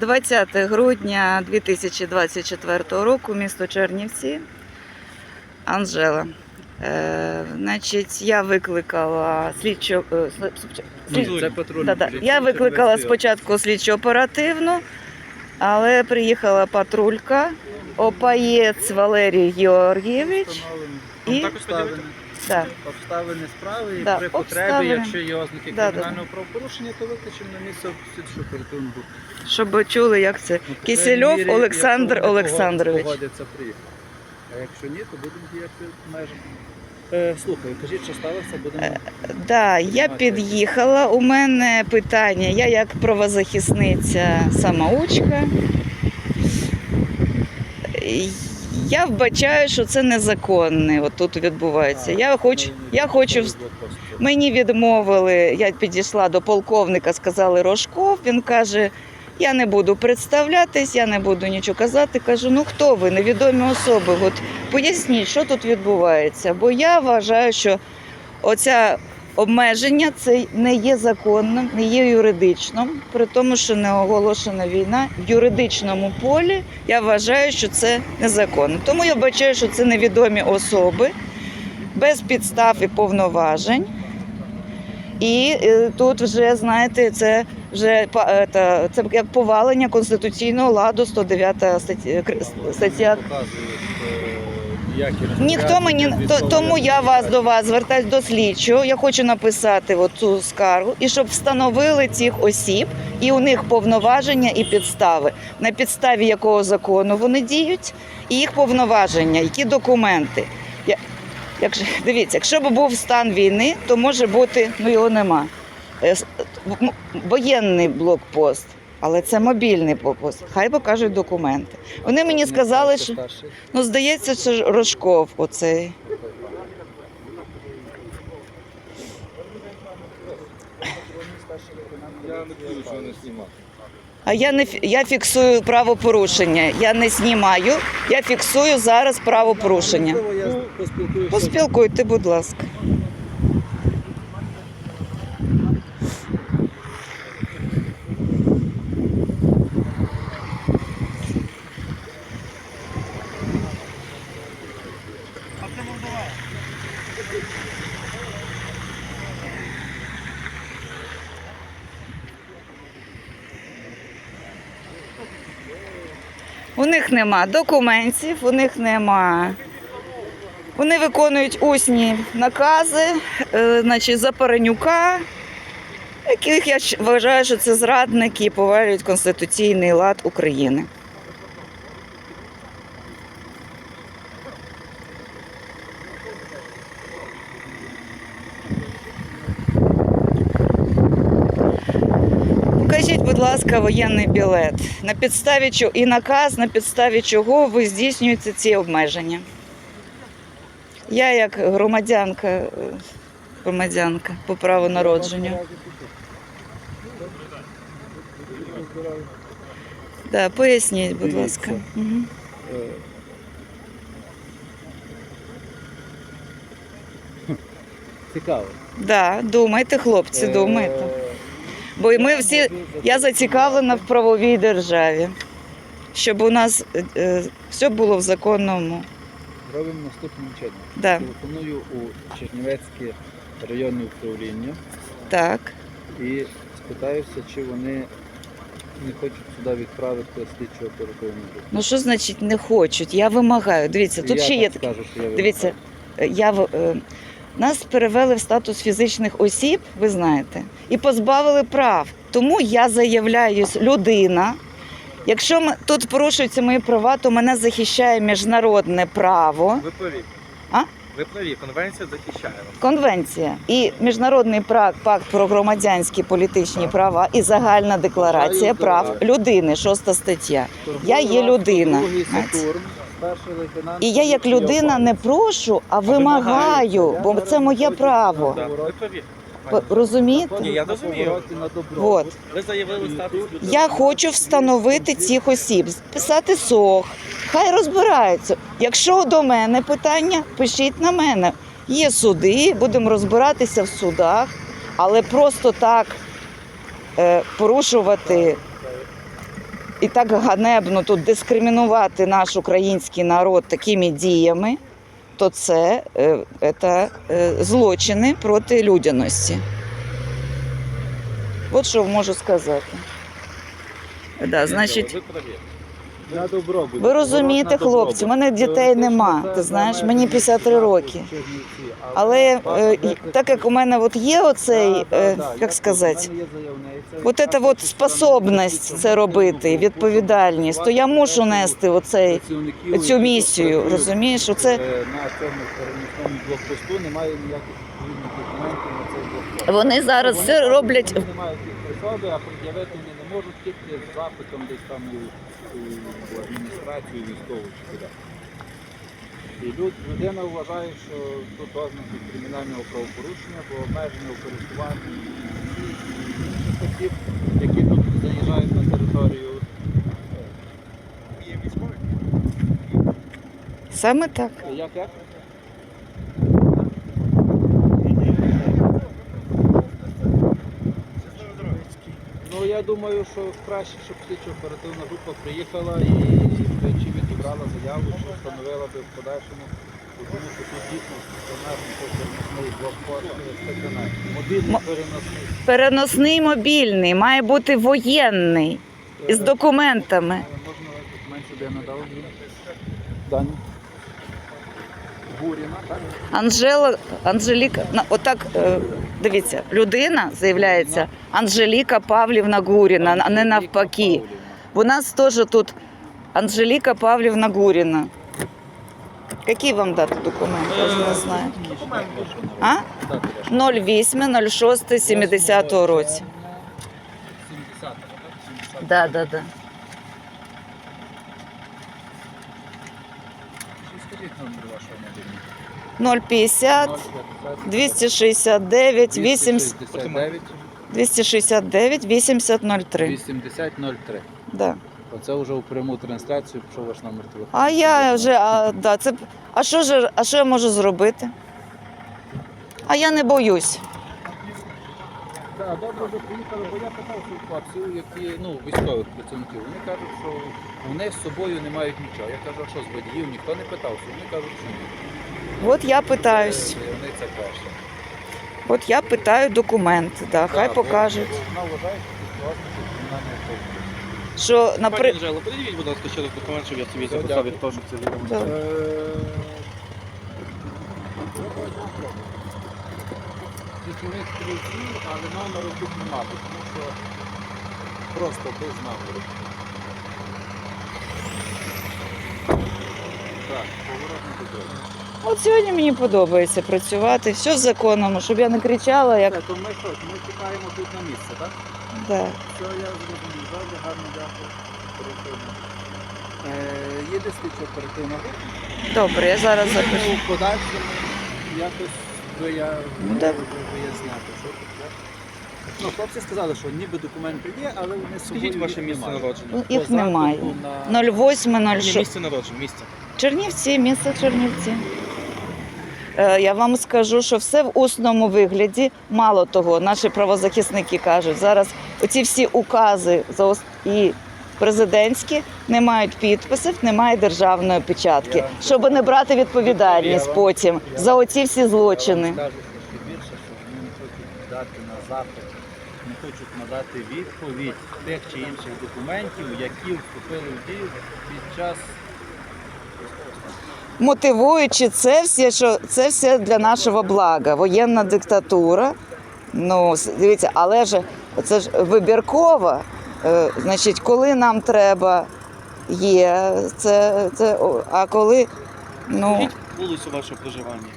20 грудня 2024 року, місто Чернівці, Анжела. Е, значить, я викликала слідчо... е, слід- Да-да. Я викликала спочатку слідчо оперативну, але приїхала патрулька, опаєць Валерій Георгійович. І да, обставини справи і Да, при потребі, обставини. якщо є ознаки Да, да, правопорушення, то викличемо на місце слідчу групу. щоб чули, як це. Ну, Кисельов мірі, Олександр Олександрович. Погодяться приїхати. А якщо ні, то будемо діяти в межах. Е, слухай, кажіть, що сталося, будемо. Да, я під'їхала. У мене питання. Я як правозахисниця самоучка. Я вбачаю, що це незаконне. От тут відбувається. Я хочу, я хочу Мені відмовили, я підійшла до полковника, сказали Рожков. Він каже: я не буду представлятись, я не буду нічого казати. Кажу, ну хто ви, невідомі особи? От поясніть, що тут відбувається. Бо я вважаю, що оця обмеження це не є законним, не є юридичним, при тому, що не оголошена війна в юридичному полі. Я вважаю, що це незаконно. Тому я бачаю, що це невідомі особи без підстав і повноважень. І е, тут вже, знаєте, це вже е, це як повалення конституційного ладу 109 стаття. стаття. Ніхто мені то, тому я вас до вас звертаюсь до слідчого. Я хочу написати цю скаргу і щоб встановили цих осіб і у них повноваження і підстави, на підставі якого закону вони діють, і їх повноваження, які документи. Я, якщо дивіться, якщо б був стан війни, то може бути, ну його нема. Е, Воєнний блокпост, але це мобільний блокпост. Хай покажуть документи. Вони мені сказали, що ну здається, що Рожков оцей. Я не буду що не знімати. А я не я фіксую правопорушення. Я не знімаю, я фіксую зараз правопорушення. Поспілкуйте, будь ласка. У них нема документів, у них нема. Вони виконують усні накази, значить, за Паренюка, яких я вважаю, що це зрадники повалюють конституційний лад України. Покажіть, будь ласка, воєнний білет. На підставі чого і наказ, на підставі чого ви здійснюєте ці обмеження. Я як громадянка, е, громадянка по праву народження. Да, поясніть, будь ласка. Угу. Цікаво. Да, думайте, хлопці, думайте. Бо ми всі, я зацікавлена в правовій державі, щоб у нас е, е, все було в законному. Робимо наступним чином. Да, Телефоную у Чернівецьке районне управління так. і спитаюся, чи вони не хочуть сюди відправити слідчу оперативну групу. Ну що значить не хочуть? Я вимагаю. Дивіться, тут ще є так такі. скажу, що я Дивіться, е, я в- е, нас перевели в статус фізичних осіб, ви знаєте, і позбавили прав. Тому я заявляюсь, людина. Якщо м- тут порушуються мої права, то мене захищає міжнародне право, Ви праві. А? Ви праві, конвенція захищає вас. конвенція і міжнародний пакт про громадянські політичні права і загальна декларація прав людини, шоста стаття. Я є людина. І я як людина не прошу, а вимагаю, бо це моє право. Ви праві. Розумієте? Ні, я розумію. От. Ви заявили статус. Я хочу встановити цих осіб, писати сох, хай розбираються. Якщо до мене питання, пишіть на мене. Є суди, будемо розбиратися в судах, але просто так е, порушувати і так ганебно тут дискримінувати наш український народ такими діями, то це, це е, злочини проти людяності. От що можу сказати. Да, значить, Ви. На розумієте, хлопці, в мене дітей нема. Ти знаєш, мені 53 роки. Але е, так як у мене от є оцей, е, як сказати, от ця от способність це робити, відповідальність, то я мушу нести оцей, цю місію, розумієш? Оце е, на цьому перенісному блокпосту немає ніяких документів на цей блокпост. вони зараз все роблять. Вони не мають їх при собі, а пред'явити можуть тільки з запитом десь там у, у адміністрацію військову чи куди. І люд, людина вважає, що тут ознаки кримінального правопорушення, бо обмеження у користуванні інших осіб, які тут заїжджають на територію. Військові? Саме так. Як як? Ну я думаю, що краще, щоб слідчо оперативна група приїхала і і чи відібрала заяву, чи встановила би в подальшому, тому що тут дійсно стаціонарний переносний блокпост стаціонарний. Мобільний переносний. Переносний мобільний має бути воєнний із документами. Е, Можна документ сюди надав. Дані. Гуріна, так? Анжела, Анжеліка, отак, е, дивіться, людина заявляється Анжеліка Павлівна Гуріна, а не навпаки. У нас теж тут Анжеліка Павлівна Гуріна. Які вам дати документи? Я ж не знаю. А? 08 06 70 році. 70 Да, да, да. Скажіть номер вашого мобільного. 050 269 8 269 269 8003. 8003. Да. Оце вже у пряму трансляцію пішов ваш номер телефону. А я вже, а, да, це, а що ж, а що я можу зробити? А я не боюсь. Так, добре, ви приїхали, бо я питав хлопців, які ну, військових працівників. Вони кажуть, що вони з собою не мають нічого. Я кажу, а що з водіїв ніхто не питався. Вони кажуть, що ні. От я питаюсь. Це Заявниця перша. От я питаю документи, да, хай покажуть. Вона вважає, що тут власне кримінальне. Що, Пані наприклад, Анжело, подивіть, будь ласка, ще раз документ, щоб я собі записав від того, що це відео. Добре. Ключових стрільців, але номеру тут нема, тому що просто без номеру. Так, от сьогодні мені подобається працювати, все в законному, щоб я не кричала, як. Так, то ми що, ми чекаємо тут на місце, так? Да. Все, я зрозумів. Добре, гарно дякую. Оперативно. Е, Їде слідчо оперативна група. Добре, я зараз Будемо запишу. в подальшому якось вия... Ну, так. виясняти, що тут. Ну, хлопці сказали, що ніби документи є, але вони з собою Скажіть ваше їх місце немає. народження. Ну, По Їх немає. запиту на- 08, Ні, 06. місце народження, місце. Чернівці, місто Чернівці. Е, Я вам скажу, що все в усному вигляді. Мало того, наші правозахисники кажуть, зараз оці всі укази за ос- і президентські не мають підписів, немає державної печатки, щоб не брати відповідальність потім за оці всі злочини. більше, що вони не хочуть дати на запит, не хочуть надати відповідь тих чи інших документів, які вступили в дію під час. Мотивуючи це все, що це все для нашого блага. Воєнна диктатура. Ну, дивіться, але ж це ж вибірково. Е, значить, коли нам треба, є це, це а коли ну вулицю ваше проживання.